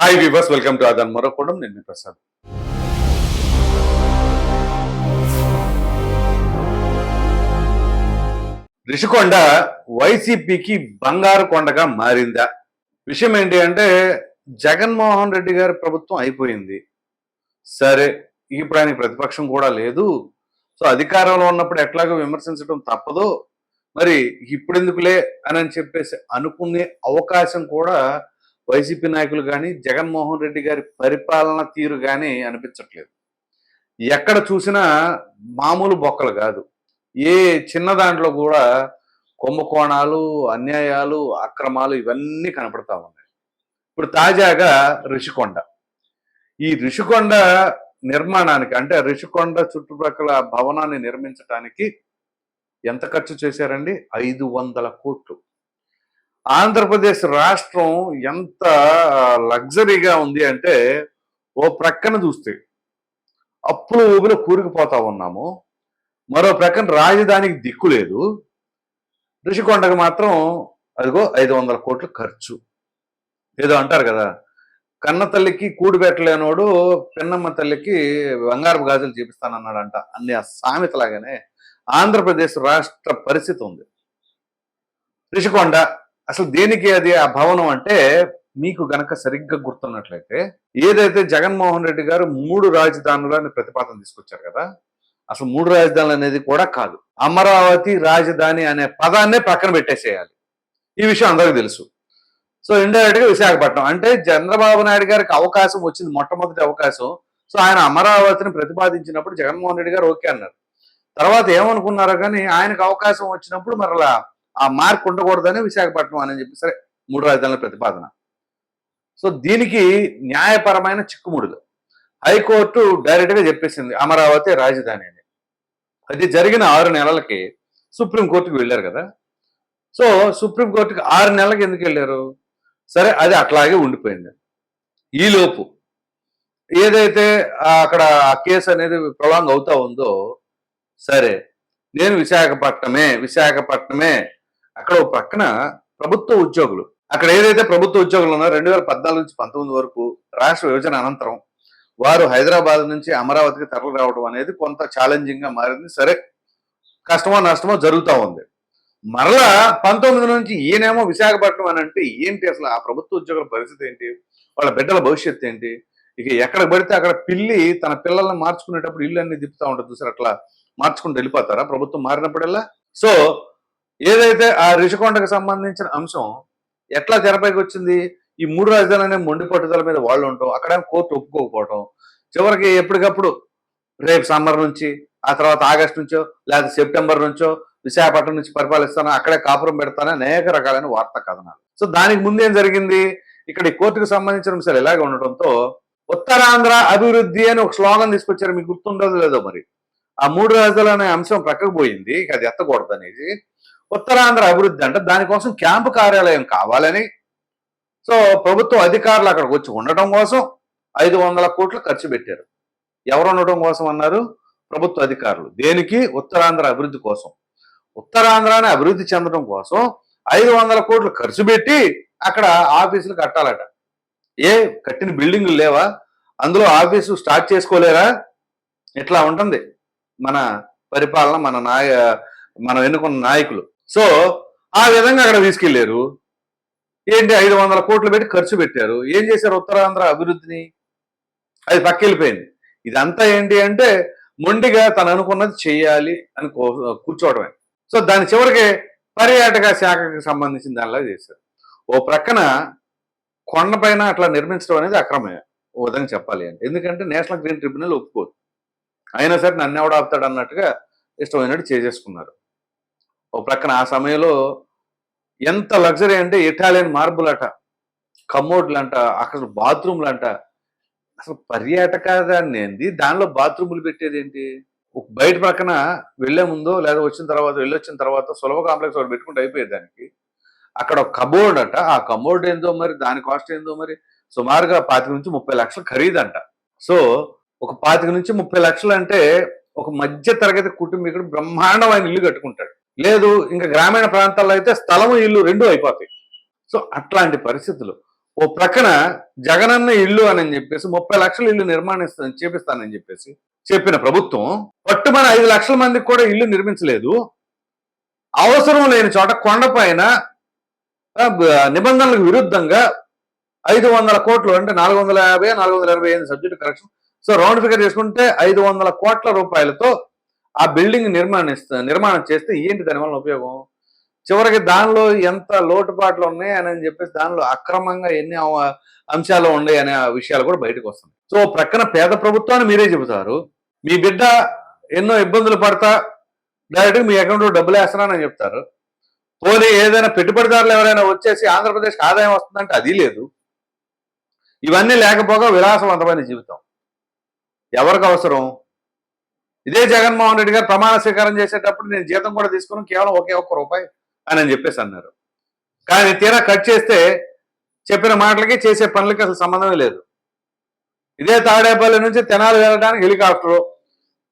Hi viewers welcome to ఆదాన్ మరొకడం నేను మీ ప్రసాద్ రిషికొండ వైసీపీకి బంగారు కొండగా మారిందా? విషయం ఏంటి అంటే జగన్మోహన్ రెడ్డి గారి ప్రభుత్వం అయిపోయింది. సరే ఇప్పుడు ఆయనకి ప్రతిపక్షం కూడా లేదు. సో అధికారంలో ఉన్నప్పుడు ఎట్లాగో విమర్శించడం తప్పదు. మరి ఇప్పుడెందుకులే అని అని చెప్పేసి అనుకునే అవకాశం కూడా వైసీపీ నాయకులు కానీ జగన్మోహన్ రెడ్డి గారి పరిపాలన తీరు కానీ అనిపించట్లేదు. ఎక్కడ చూసినా మామూలు బొక్కలు కాదు. ఏ చిన్న దాంట్లో కూడా కుంభకోణాలు అన్యాయాలు అక్రమాలు ఇవన్నీ కనపడతా ఉన్నాయి. ఇప్పుడు తాజాగా రిషికొండ ఈ రిషికొండ నిర్మాణానికి అంటే రిషికొండ చుట్టుప్రక్కల భవనాన్ని నిర్మించడానికి ఎంత ఖర్చు చేశారండి? ఐదు వందల కోట్లు. ఆంధ్రప్రదేశ్ రాష్ట్రం ఎంత లగ్జరీగా ఉంది అంటే ఓ ప్రక్కన చూస్తే అప్పులు ఊబిలో కూరుకుపోతా ఉన్నాము. మరో ప్రక్కన రాజధానికి దిక్కు లేదు. ఋషికొండకు మాత్రం అదిగో ఐదు వందల కోట్లు ఖర్చు. ఏదో అంటారు కదా కన్న తల్లికి కూడు పెట్టలేనోడు పిన్నమ్మ తల్లికి బంగారపు గాజులు చూపిస్తానన్నాడంట. అన్ని ఆ సామెతలాగానే ఆంధ్రప్రదేశ్ రాష్ట్ర పరిస్థితి ఉంది. రిషికొండ అసలు దేనికి అది ఆ భవనం అంటే మీకు గనక సరిగ్గా గుర్తున్నట్లయితే ఏదైతే జగన్మోహన్ రెడ్డి గారు మూడు రాజధానులని ప్రతిపాదన తీసుకొచ్చారు కదా అసలు మూడు రాజధానులు అనేది కూడా కాదు. అమరావతి రాజధాని అనే పదాన్నే పక్కన పెట్టేసేయాలి. ఈ విషయం అందరికీ తెలుసు. సో ఇండైరెక్ట్గా విశాఖపట్నం. అంటే చంద్రబాబు నాయుడు గారికి అవకాశం వచ్చింది మొట్టమొదటి అవకాశం. సో ఆయన అమరావతిని ప్రతిపాదించినప్పుడు జగన్మోహన్ రెడ్డి గారు ఓకే అన్నారు. తర్వాత ఏమనుకున్నారో కానీ ఆయనకు అవకాశం వచ్చినప్పుడు మరలా ఆ మార్క్ ఉండకూడదని విశాఖపట్నం అని చెప్పి సరే మూడు రాజధానుల ప్రతిపాదన. సో దీనికి న్యాయపరమైన చిక్కుముడులు హైకోర్టు డైరెక్ట్గా చెప్పేసింది అమరావతి రాజధాని అని. అది జరిగిన ఆరు నెలలకి సుప్రీంకోర్టుకి వెళ్ళారు కదా. సో సుప్రీంకోర్టుకి ఆరు నెలలకి ఎందుకు వెళ్ళారు? సరే అది అట్లాగే ఉండిపోయింది. ఈలోపు ఏదైతే అక్కడ ఆ కేసు అనేది ప్రొలాంగ్ అవుతా ఉందో సరే నేను విశాఖపట్నమే విశాఖపట్నమే అక్కడ ఒక పక్కన ప్రభుత్వ ఉద్యోగులు. అక్కడ ఏదైతే ప్రభుత్వ ఉద్యోగులు ఉన్నారో రెండు వేల పద్నాలుగు నుంచి పంతొమ్మిది వరకు రాష్ట్ర విభజన అనంతరం వారు హైదరాబాద్ నుంచి అమరావతికి తరలి రావడం అనేది కొంత ఛాలెంజింగ్గా మారింది. సరే కష్టమో నష్టమో జరుగుతూ ఉంది. మరలా పంతొమ్మిది నుంచి ఈయనేమో విశాఖపట్నం అని అంటే ఏంటి అసలు ఆ ప్రభుత్వ ఉద్యోగుల పరిస్థితి ఏంటి? వాళ్ళ బిడ్డల భవిష్యత్తు ఏంటి? ఇక ఎక్కడ పడితే అక్కడ పిల్లి తన పిల్లల్ని మార్చుకునేటప్పుడు ఇల్లు అన్ని తిప్పుతా ఉంటుంది. చూసారు అట్లా మార్చుకుంటూ వెళ్ళిపోతారా? ప్రభుత్వం మారినప్పుడల్లా? సో ఏదైతే ఆ రిషికొండకు సంబంధించిన అంశం ఎట్లా తెరపైకి వచ్చింది? ఈ మూడు రాజధానులనే అనే మొండి పట్టుదల మీద వాళ్ళు ఉండటం అక్కడ కోర్టు ఒప్పుకోకపోవటం చివరికి ఎప్పటికప్పుడు రేపు సమ్మర్ నుంచి ఆ తర్వాత ఆగస్ట్ నుంచో లేదా సెప్టెంబర్ నుంచో విశాఖపట్నం నుంచి పరిపాలిస్తాను అక్కడే కాపురం పెడతాను అనేక రకాలైన వార్తా కథనాలు. సో దానికి ముందేం జరిగింది? ఇక్కడ ఈ కోర్టుకు సంబంధించిన అంశాలు ఇలాగే ఉండటంతో ఉత్తరాంధ్ర అభివృద్ధి అని ఒక స్లోగన్ తీసుకొచ్చారు. మీకు గుర్తుండదు లేదో మరి. ఆ మూడు రాజధానులు అనే అంశం ప్రక్కకు పోయింది. ఇక అది ఎత్తకూడదు అనేది. ఉత్తరాంధ్ర అభివృద్ధి అంటే దానికోసం క్యాంపు కార్యాలయం కావాలని. సో ప్రభుత్వ అధికారులు అక్కడికి వచ్చి ఉండటం కోసం ఐదు వందల కోట్లు ఖర్చు పెట్టారు. ఎవరు ఉండటం కోసం అన్నారు? ప్రభుత్వ అధికారులు. దేనికి? ఉత్తరాంధ్ర అభివృద్ధి కోసం. ఉత్తరాంధ్రాన్ని అభివృద్ధి చెందడం కోసం ఐదు వందల కోట్లు ఖర్చు పెట్టి అక్కడ ఆఫీసులు కట్టాలట. ఏ కట్టిన బిల్డింగులు లేవా? అందులో ఆఫీసు స్టార్ట్ చేసుకోలేరా? ఇట్లా ఉంటుంది? మన పరిపాలన మన నాయ మనం ఎన్నుకున్న నాయకులు. సో ఆ విధంగా అక్కడ తీసుకెళ్ళారు ఏంటి ఐదు వందల కోట్లు పెట్టి ఖర్చు పెట్టారు. ఏం చేశారు ఉత్తరాంధ్ర అభివృద్ధిని? అది పక్కెళ్ళిపోయింది. ఇదంతా ఏంటి అంటే మొండిగా తను అనుకున్నది చేయాలి అని కూర్చోవడమే. సో దాని చివరికి పర్యాటక శాఖకి సంబంధించిన దానిలా చేశారు. ఓ ప్రక్కన కొండపైన అట్లా నిర్మించడం అనేది అక్రమే ఓ విధంగా చెప్పాలి అంటే. ఎందుకంటే నేషనల్ గ్రీన్ ట్రిబ్యునల్ ఒప్పుకోదు. అయినా సరే నన్ను ఎవడు ఆపుతాడు అన్నట్టుగా ఇష్టమైనట్టు చేసేసుకున్నారు. ఓ ప్రక్కన ఆ సమయంలో ఎంత లగ్జరీ అంటే ఇటాలియన్ మార్బుల్ అట కమోడ్లు అంట అక్కడ బాత్రూమ్లు అంట అసలు పర్యాటక ఏంది దానిలో బాత్రూములు పెట్టేది ఏంటి ఒక బయట ప్రక్కన వెళ్ళే ముందో లేదా వచ్చిన తర్వాత వెళ్ళొచ్చిన తర్వాత సులభ కాంప్లెక్స్ ఒకటి పెట్టుకుంటే అయిపోయేది దానికి. అక్కడ ఒక కబోర్డ్ అట ఆ కబోర్డ్ ఏందో మరి దాని కాస్ట్ ఏందో మరి సుమారుగా పాతిక నుంచి ముప్పై లక్షలు ఖరీదంట. సో ఒక పాతిక నుంచి ముప్పై లక్షలు అంటే ఒక మధ్య తరగతి కుటుంబీకుడు బ్రహ్మాండమైన ఇల్లు కట్టుకుంటాడు. లేదు ఇంకా గ్రామీణ ప్రాంతాల్లో అయితే స్థలము ఇల్లు రెండు అయిపోతాయి. సో అట్లాంటి పరిస్థితులు. ఓ ప్రక్కన జగనన్న ఇల్లు అని చెప్పేసి ముప్పై లక్షల ఇల్లు నిర్మాణిస్తానని చేపిస్తానని చెప్పేసి చెప్పిన ప్రభుత్వం పట్టుమని ఐదు లక్షల మందికి కూడా ఇల్లు నిర్మించలేదు. అవసరం లేని చోట కొండపైన నిబంధనలకు విరుద్ధంగా ఐదు వందల కోట్లు అంటే నాలుగు వందల యాభై నాలుగు వందల ఎనభై ఐదు subject correction. So round figure చేసుకుంటే ఐదు వందల కోట్ల రూపాయలతో ఆ బిల్డింగ్ నిర్మాణిస్తా నిర్మాణం చేస్తే ఏంటి దానివల్ల ఉపయోగం? చివరికి దానిలో ఎంత లోటుపాట్లు ఉన్నాయి అని చెప్పేసి దానిలో అక్రమంగా ఎన్ని అంశాలు ఉన్నాయి అనే విషయాలు కూడా బయటకు వస్తుంది సో ప్రక్కన పేద ప్రభుత్వాన్ని మీరే చెబుతారు. మీ బిడ్డ ఎన్నో ఇబ్బందులు పడతా డైరెక్ట్గా మీ అకౌంట్లో డబ్బులు వేస్తున్నానని చెప్తారు. పోనీ ఏదైనా పెట్టుబడిదారులు ఎవరైనా వచ్చేసి ఆంధ్రప్రదేశ్కి ఆదాయం వస్తుందంటే అది లేదు. ఇవన్నీ లేకపోగా విలాసవంతమైన జీవితం. ఎవరికి అవసరం? ఇదే జగన్మోహన్ రెడ్డి గారు ప్రమాణ స్వీకారం చేసేటప్పుడు నేను జీతం కూడా తీసుకుని కేవలం ఒకే ఒక్క రూపాయి అని అని చెప్పేసి అన్నారు. కానీ తీరా కట్ చేస్తే చెప్పిన మాటలకి చేసే పనులకి అసలు సంబంధమే లేదు. ఇదే తాడేపల్లి నుంచి తెనాలి వెళ్ళడానికి హెలికాప్టరు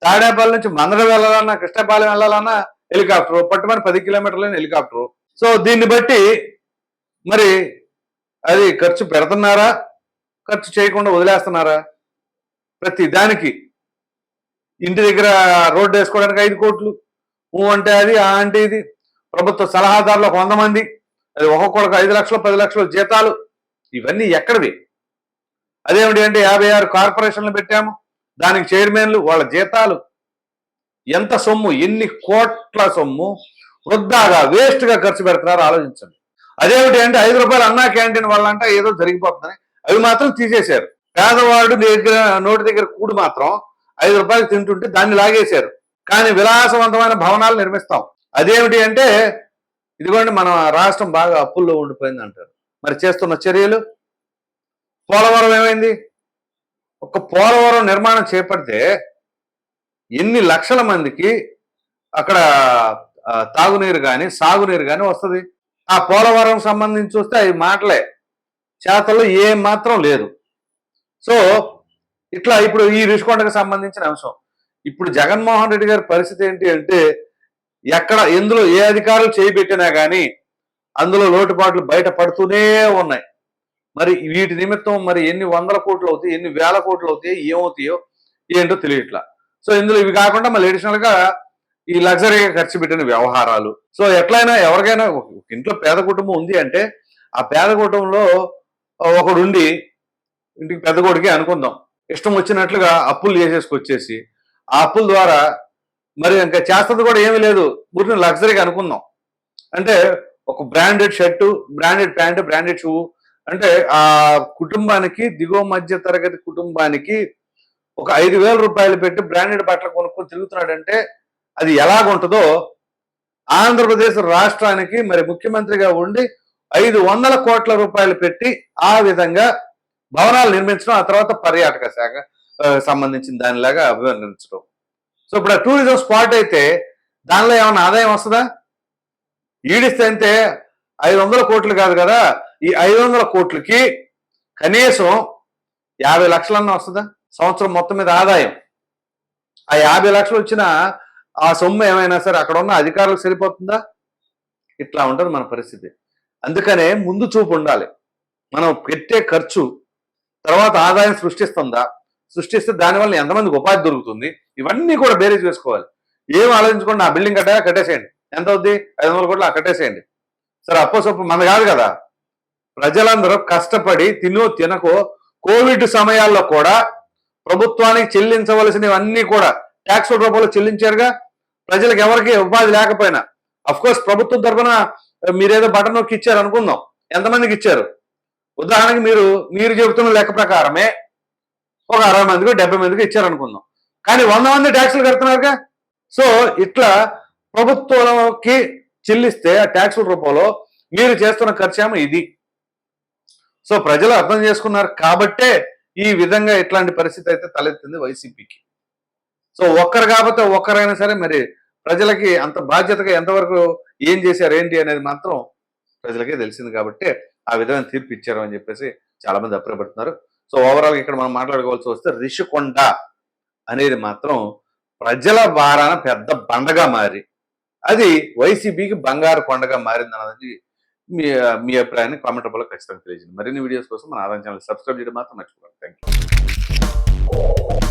తాడేపల్లి నుంచి మందడ వెళ్ళాలన్నా కృష్ణపాలెం వెళ్ళాలన్నా హెలికాప్టరు పట్టుమని పది కిలోమీటర్లైన హెలికాప్టరు. సో దీన్ని బట్టి మరి అది ఖర్చు పెడుతున్నారా? ఖర్చు చేయకుండా వదిలేస్తున్నారా? ప్రతి దానికి ఇంటి దగ్గర రోడ్డు వేసుకోవడానికి ఐదు కోట్లు. ఊ అంటే అది ఆ అంటే ఇది. ప్రభుత్వ సలహాదారులు ఒక వంద మంది. అది ఒక్కొక్కడికి ఐదు లక్షలు పది లక్షలు జీతాలు. ఇవన్నీ ఎక్కడివి? అదేమిటి అంటే యాభై ఆరు కార్పొరేషన్లు పెట్టాము. దానికి చైర్మన్లు వాళ్ళ జీతాలు. ఎంత సొమ్ము? ఎన్ని కోట్ల సొమ్ము? వృద్ధాగా వేస్ట్గా ఖర్చు పెడుతున్నారు ఆలోచించండి. అదేమిటి అంటే ఐదు రూపాయలు అన్నా క్యాంటీన్ వాళ్ళంట ఏదో జరిగిపోతుందని అవి మాత్రం తీసేశారు. పేదవాడు దగ్గర నోటి దగ్గర కూడు మాత్రం ఐదు రూపాయలు తింటుంటే దాన్ని లాగేశారు. కానీ విలాసవంతమైన భవనాలు నిర్మిస్తాం. అదేమిటి అంటే ఇదిగోండి మన రాష్ట్రం బాగా అప్పుల్లో ఉండిపోయింది అంటారు. మరి చేస్తున్న చర్యలు? పోలవరం ఏమైంది? ఒక పోలవరం నిర్మాణం చేపడితే ఎన్ని లక్షల మందికి అక్కడ తాగునీరు కానీ సాగునీరు కానీ వస్తుంది? ఆ పోలవరం సంబంధించి చూస్తే అవి మాటలే. చేతల్లో ఏం మాత్రం లేదు. సో ఇట్లా ఇప్పుడు ఈ రిష్కొండకు సంబంధించిన అంశం. ఇప్పుడు జగన్మోహన్ రెడ్డి గారి పరిస్థితి ఏంటి అంటే ఎక్కడ ఎందులో ఏ అధికారులు చేయబెట్టినా కానీ అందులో లోటుపాట్లు బయట పడుతూనే ఉన్నాయి. మరి వీటి నిమిత్తం మరి ఎన్ని వందల కోట్లు అవుతాయి ఎన్ని వేల కోట్లు అవుతాయి ఏమవుతాయో ఏంటో తెలియట్లా. సో ఇందులో ఇవి కాకుండా మళ్ళీ అడిషనల్గా ఈ లగ్జరీగా ఖర్చు పెట్టిన వ్యవహారాలు. సో ఎట్లయినా ఎవరికైనా ఇంట్లో పేద కుటుంబం ఉంది అంటే ఆ పేద కుటుంబంలో ఒకడుండి ఇంటికి పెద్ద కొడుకే అనుకుందాం. ఇష్టం వచ్చినట్లుగా అప్పులు చేసేసుకొచ్చేసి ఆ అప్పుల ద్వారా మరి ఇంకా చేస్తుంది కూడా ఏమీ లేదు. ఊరిని లగ్జరీగా అనుకుందాం. అంటే ఒక branded shirt branded pant branded shoe అంటే ఆ కుటుంబానికి దిగువ మధ్య తరగతి కుటుంబానికి ఒక ఐదు వేల రూపాయలు పెట్టి బ్రాండెడ్ బట్టలు కొనుక్కొని తిరుగుతున్నాడంటే అది ఎలాగుంటుందో ఆంధ్రప్రదేశ్ రాష్ట్రానికి మరి ముఖ్యమంత్రిగా ఉండి ఐదు వందల కోట్ల రూపాయలు పెట్టి ఆ విధంగా భవనాలు నిర్మించడం ఆ తర్వాత పర్యాటక శాఖ సంబంధించిన దానిలాగా అభివర్ణించడం. సో ఇప్పుడు ఆ టూరిజం స్పాట్ అయితే దానిలో ఏమైనా ఆదాయం వస్తుందా? ఈడిస్తే అంతే. ఐదు వందల కోట్లు కాదు కదా. ఈ ఐదు వందల కోట్లకి కనీసం యాభై లక్షలన్నా వస్తుందా? సంవత్సరం మొత్తం మీద ఆదాయం. ఆ యాభై లక్షలు వచ్చిన ఆ సొమ్ము ఏమైనా సరే అక్కడ ఉన్న అధికారులకు సరిపోతుందా? ఇట్లా ఉంటుంది మన పరిస్థితి. అందుకనే ముందు చూపు ఉండాలి. మనం పెట్టే ఖర్చు తర్వాత ఆదాయం సృష్టిస్తుందా? సృష్టిస్తే దానివల్ల ఎంతమందికి ఉపాధి దొరుకుతుంది? ఇవన్నీ కూడా బేరీజ్ వేసుకోవాలి. ఏం ఆలోచించుకోండి ఆ బిల్డింగ్ కట్టా కట్టేసేయండి. ఎంత అవుద్ది? ఐదు వందల కోట్లు కట్టేసేయండి. సరే అప్పో సొప్పు మన కాదు కదా. ప్రజలందరూ కష్టపడి తినో తినకో కోవిడ్ సమయాల్లో కూడా ప్రభుత్వానికి చెల్లించవలసినవన్నీ కూడా ట్యాక్స్ రూపంలో చెల్లించారుగా. ప్రజలకు ఎవరికి ఉపాధి లేకపోయినా. అఫ్కోర్స్ ప్రభుత్వం తరఫున మీరేదో బటన్ నొక్కి ఇచ్చారు అనుకుందాం ఎంతమందికి ఇచ్చారు? ఉదాహరణకి మీరు మీరు చెబుతున్న లెక్క ప్రకారమే ఒక అరవై మందికి డెబ్బై మందికి ఇచ్చారనుకుందాం. కానీ వంద మంది ట్యాక్సులు కడుతున్నారుగా? సో ఇట్లా ప్రభుత్వంకి చెల్లిస్తే ఆ ట్యాక్సుల రూపంలో మీరు చేస్తున్న ఖర్చేమో ఇది? సో ప్రజలు అర్థం చేసుకున్నారు కాబట్టే ఈ విధంగా ఇట్లాంటి పరిస్థితి అయితే తలెత్తింది వైసీపీకి. సో ఒక్కరు కాకపోతే ఒక్కరైనా సరే మరి ప్రజలకి అంత బాధ్యతగా ఎంతవరకు ఏం చేశారు ఏంటి అనేది మాత్రం ప్రజలకే తెలిసింది కాబట్టి ఆ విధమైన తీర్పు ఇచ్చారు అని చెప్పేసి చాలా మంది అభిప్రాయపడుతున్నారు. సో ఓవరాల్ ఇక్కడ మనం మాట్లాడుకోవాల్సి వస్తే రిషికొండ అనేది మాత్రం ప్రజల వారాన పెద్ద బండగా మారి అది వైసీపీకి బంగారు కొండగా మారింది అన్నది మీ మీ అభిప్రాయాన్ని కామెంట్ రూపంలో ఖచ్చితంగా తెలియజేయండి. మరిన్ని వీడియోస్ కోసం మన ఆదాయం ఛానల్ సబ్స్క్రైబ్ చేయడం మాత్రం మర్చిపోకండి. Thank you